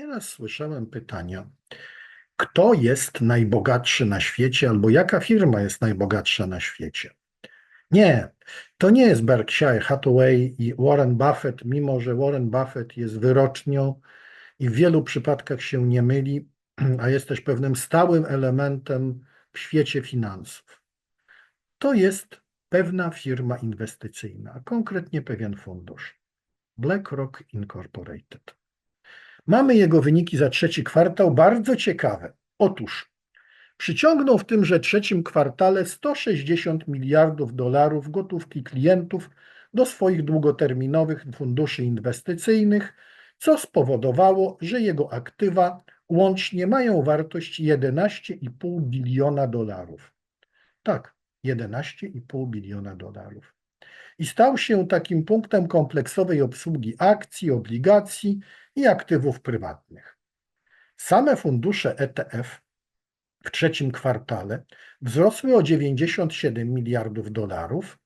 Nieraz słyszałem pytania, kto jest najbogatszy na świecie, albo jaka firma jest najbogatsza na świecie. Nie, to nie jest Berkshire Hathaway i Warren Buffett, mimo że Warren Buffett jest wyrocznią i w wielu przypadkach się nie myli, a jest też pewnym stałym elementem w świecie finansów. To jest pewna firma inwestycyjna, a konkretnie pewien fundusz. BlackRock Incorporated. Mamy jego wyniki za trzeci kwartał bardzo ciekawe. Otóż przyciągnął w tymże trzecim kwartale 160 miliardów dolarów gotówki klientów do swoich długoterminowych funduszy inwestycyjnych, co spowodowało, że jego aktywa łącznie mają wartość 11,5 biliona dolarów. Tak, 11,5 biliona dolarów. I stał się takim punktem kompleksowej obsługi akcji, obligacji i aktywów prywatnych. Same fundusze ETF w trzecim kwartale wzrosły o 97 miliardów dolarów,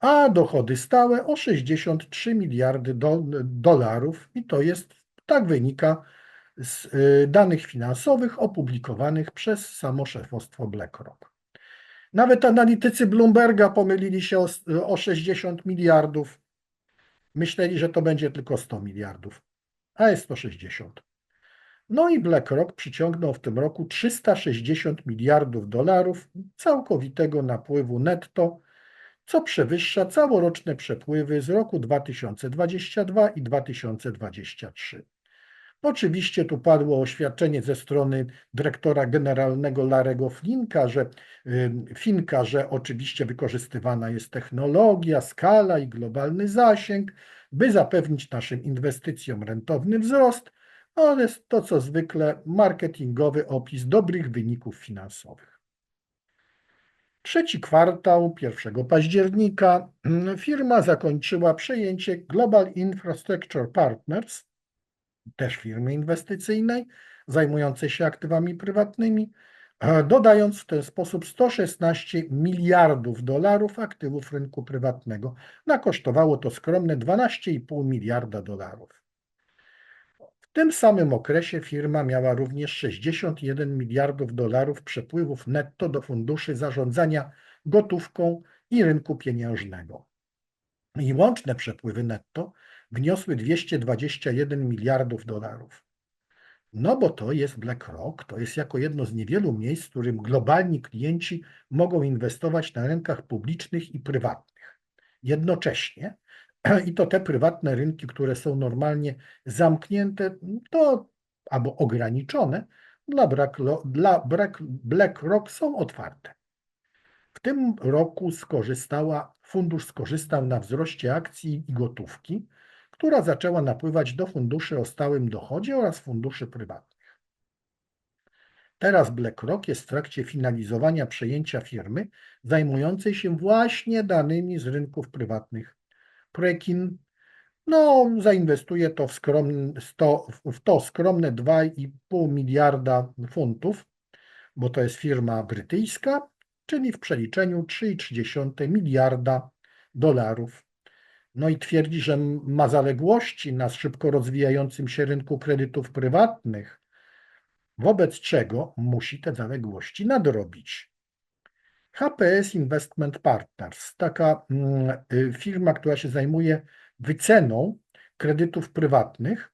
a dochody stałe o 63 miliardy do, dolarów i to jest, tak wynika z y, danych finansowych opublikowanych przez samo szefostwo BlackRock. Nawet analitycy Bloomberga pomylili się o, o 60 miliardów. Myśleli, że to będzie tylko 100 miliardów, a jest 160. No i BlackRock przyciągnął w tym roku 360 miliardów dolarów całkowitego napływu netto, co przewyższa całoroczne przepływy z roku 2022 i 2023. Oczywiście tu padło oświadczenie ze strony dyrektora generalnego Larego Flinka, że, Finka, że oczywiście wykorzystywana jest technologia, skala i globalny zasięg, by zapewnić naszym inwestycjom rentowny wzrost, oraz to co zwykle marketingowy opis dobrych wyników finansowych. Trzeci kwartał 1 października firma zakończyła przejęcie Global Infrastructure Partners, też firmy inwestycyjnej zajmującej się aktywami prywatnymi, dodając w ten sposób 116 miliardów dolarów aktywów rynku prywatnego. Nakosztowało to skromne 12,5 miliarda dolarów. W tym samym okresie firma miała również 61 miliardów dolarów przepływów netto do funduszy zarządzania gotówką i rynku pieniężnego. I łączne przepływy netto wniosły 221 miliardów dolarów. No bo to jest BlackRock, to jest jako jedno z niewielu miejsc, w którym globalni klienci mogą inwestować na rynkach publicznych i prywatnych. Jednocześnie, i to te prywatne rynki, które są normalnie zamknięte, to albo ograniczone, dla, dla BlackRock są otwarte. W tym roku skorzystała, fundusz skorzystał na wzroście akcji i gotówki, która zaczęła napływać do funduszy o stałym dochodzie oraz funduszy prywatnych. Teraz BlackRock jest w trakcie finalizowania przejęcia firmy zajmującej się właśnie danymi z rynków prywatnych. Prekin no, zainwestuje to w, skromne, w to skromne 2,5 miliarda funtów, bo to jest firma brytyjska, czyli w przeliczeniu 3,3 miliarda dolarów no i twierdzi, że ma zaległości na szybko rozwijającym się rynku kredytów prywatnych, wobec czego musi te zaległości nadrobić. HPS Investment Partners, taka mm, y, firma, która się zajmuje wyceną kredytów prywatnych,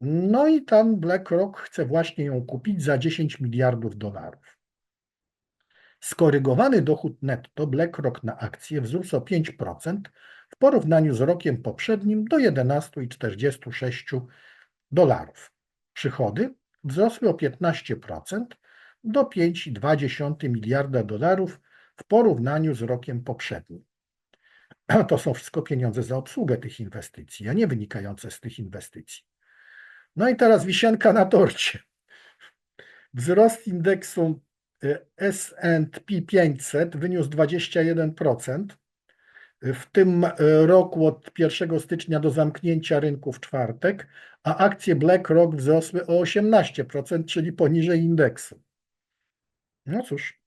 no i tam BlackRock chce właśnie ją kupić za 10 miliardów dolarów. Skorygowany dochód netto BlackRock na akcję wzrósł o 5%, w porównaniu z rokiem poprzednim do 11,46 dolarów. Przychody wzrosły o 15% do 5,2 miliarda dolarów w porównaniu z rokiem poprzednim. To są wszystko pieniądze za obsługę tych inwestycji, a nie wynikające z tych inwestycji. No i teraz wisienka na torcie. Wzrost indeksu y, S&P 500 wyniósł 21%, w tym e, roku od 1 stycznia do zamknięcia rynku w czwartek, a akcje BlackRock wzrosły o 18%, czyli poniżej indeksu. No cóż,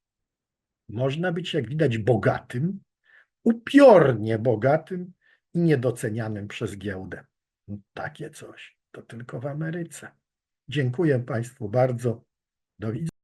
można być jak widać bogatym, upiornie bogatym i niedocenianym przez giełdę. Takie coś to tylko w Ameryce. Dziękuję Państwu bardzo. Do widzenia.